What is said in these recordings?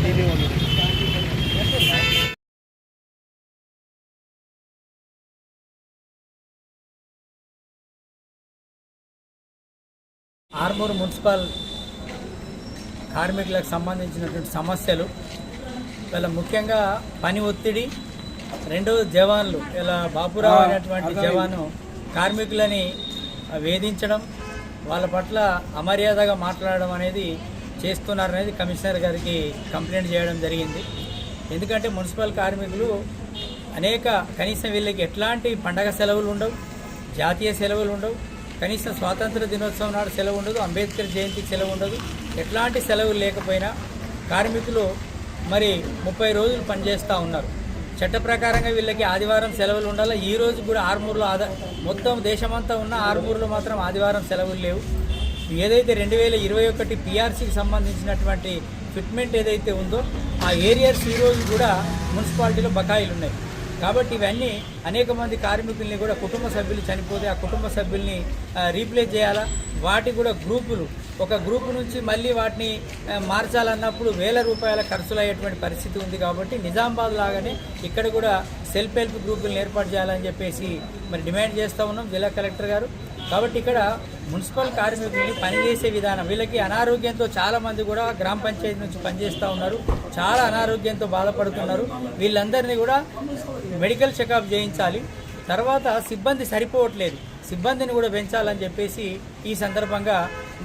ఢిల్లీ ఉంది ఆర్మూర్ మున్సిపల్ కార్మికులకు సంబంధించినటువంటి సమస్యలు ఇలా ముఖ్యంగా పని ఒత్తిడి రెండు జవాన్లు ఇలా బాపురావు అనేటువంటి జవాను కార్మికులని వేధించడం వాళ్ళ పట్ల అమర్యాదగా మాట్లాడడం అనేది చేస్తున్నారనేది కమిషనర్ గారికి కంప్లైంట్ చేయడం జరిగింది. ఎందుకంటే మున్సిపల్ కార్మికులు అనేక కనీసం వీళ్ళకి ఎట్లాంటి పండగ సెలవులు ఉండవు జాతీయ సెలవులు ఉండవు కనీసం స్వాతంత్ర దినోత్సవం నాడు సెలవు ఉండదు అంబేద్కర్ జయంతికి సెలవు ఉండదు. ఎట్లాంటి సెలవులు లేకపోయినా కార్మికులు మరి ముప్పై రోజులు పనిచేస్తూ ఉన్నారు. చట్ట ప్రకారంగా వీళ్ళకి ఆదివారం సెలవులు ఉండాలి? ఈ రోజు కూడా ఆర్మూర్లో ఆదా మొత్తం దేశమంతా ఉన్న ఆర్మూర్లో మాత్రం ఆదివారం సెలవులు లేవు. ఏదైతే రెండు వేల ఇరవై ఒకటి పిఆర్సీకి సంబంధించినటువంటి ఫిట్మెంట్ ఏదైతే ఉందో ఆ ఏరియాస్ ఈరోజు కూడా మున్సిపాలిటీలో బకాయిలు ఉన్నాయి. కాబట్టి ఇవన్నీ అనేక మంది కార్మికుల్ని కూడా కుటుంబ సభ్యులు చనిపోతే ఆ కుటుంబ సభ్యుల్ని రీప్లేస్ చేయాలా? వాటి కూడా గ్రూపులు. ఒక గ్రూపు నుంచి మళ్ళీ వాటిని మార్చాలన్నప్పుడు వేల రూపాయల ఖర్చులు అయ్యేటువంటి పరిస్థితి ఉంది కాబట్టి నిజామాబాద్ లాగానే ఇక్కడ కూడా సెల్ఫ్ హెల్ప్ గ్రూపులను ఏర్పాటు చేయాలని చెప్పేసి మరి డిమాండ్ చేస్తూ ఉన్నాం జిల్లా కలెక్టర్ గారు. కాబట్టి ఇక్కడ మున్సిపల్ కార్మికుల్ని పనిచేసే విధానం వీళ్ళకి అనారోగ్యంతో చాలామంది కూడా గ్రామ పంచాయతీ నుంచి పనిచేస్తూ ఉన్నారు. చాలా అనారోగ్యంతో బాధపడుతున్నారు. వీళ్ళందరినీ కూడా మెడికల్ చెకప్ చేయించాలి. తర్వాత సిబ్బంది సరిపోవట్లేదు. సిబ్బందిని కూడా పెంచాలని చెప్పేసి ఈ సందర్భంగా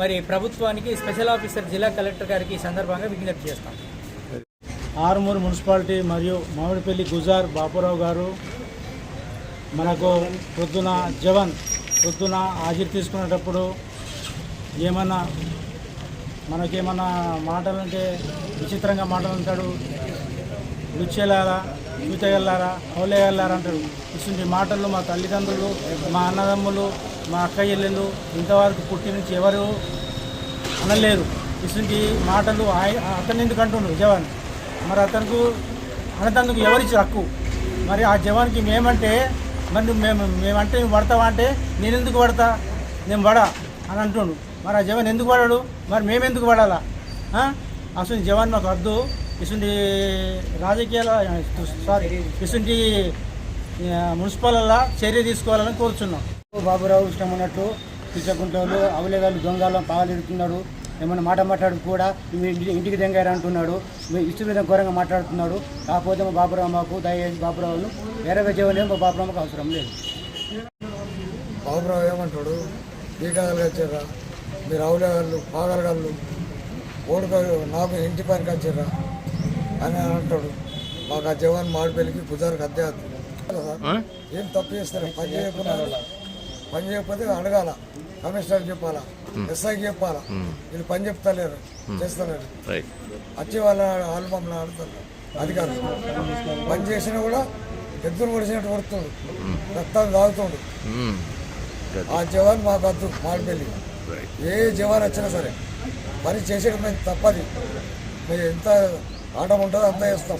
మరి ప్రభుత్వానికి స్పెషల్ ఆఫీసర్ జిల్లా కలెక్టర్ గారికి ఈ సందర్భంగా విజ్ఞప్తి చేస్తాం. ఆరుమూరు మున్సిపాలిటీ మరియు మామిడిపల్లి గుజార్ బాపురావు గారు మనకు పొద్దున జవన్ పొద్దున హాజరు తీసుకునేటప్పుడు ఏమన్నా మనకేమన్నా మాటలంటే విచిత్రంగా మాటలు అంటాడు రుచెలారా చూతగల్లారా హౌలేగల్లారా అంటాడు. ఇటువంటి మాటలు మా తల్లిదండ్రులు మా అన్నదమ్ములు మా అక్క చెల్లెళ్ళు ఇంతవరకు పుట్టి నుంచి ఎవరు అనలేరు. ఇటువంటి మాటలు అతను ఎందుకు అంటుండ్రు జవాన్? మరి అతనికి అనతందుకు ఎవరిచ్చి హక్కు? మరి ఆ జవాన్కి మేమంటే మరి మేము మేమంటే నువ్వు పడతావా అంటే నేను ఎందుకు పడతా? నేను పడా అని అంటుండు. మరి ఆ జవాన్ ఎందుకు పడాడు? మరి మేము ఎందుకు పడాలా? అసలు జవాన్ మాకు వద్దు ఇసుంటి రాజకీయాల సారీ ఇసుంటి మున్సిపాలల్లో చర్య తీసుకోవాలని కోరుచున్నాం. బాబురావు ఇష్టం ఉన్నట్టు పిచ్చకుంటోళ్ళు అవలేగాలు దొంగలు పాగలిడుతున్నాడు ఏమైనా మాట మాట్లాడు కూడా ఇంటికి దెంగారు అంటున్నాడు. మీ ఇష్టం మీద ఘోరంగా మాట్లాడుతున్నాడు. కాకపోతే మా బాబురావు మాకు దయచేసి బాబురావును వేరే చేయడం మా బాబురావుకు అవసరం లేదు. బాబురావు ఏమంటాడు? టీకాలు వచ్చారా మీరు అవులేగాళ్ళు పాగలగాళ్ళు ఓడుక నాకు ఇంటి పనికి వచ్చారా అని అంటాడు. మాకు ఆ జవాన్ మాడిపల్లికి కుజారికి అద్దె? ఏం తప్పు చేస్తారు? పని చేయకుండా పని చేయకపోతే అడగాల. కమిషనర్ చెప్పాలా? ఎస్ఐకి చెప్పాలా? వీళ్ళు పని చెప్తలేరు చేస్తలేరు. వచ్చి వాళ్ళ ఆల్బమ్లో ఆడుతారు అధికారులు. పని చేసినా కూడా ఎద్దులు పొడిచినట్టు కొడుతుండు. రక్తం తాగుతుండు. ఆ జవాన్ మాకు వద్దు మాడిపల్లి ఏ జవాన్ వచ్చినా సరే పని మేము తప్పది. మేము ఎంత ఆటం ఉంటుందో అంత చేస్తాం.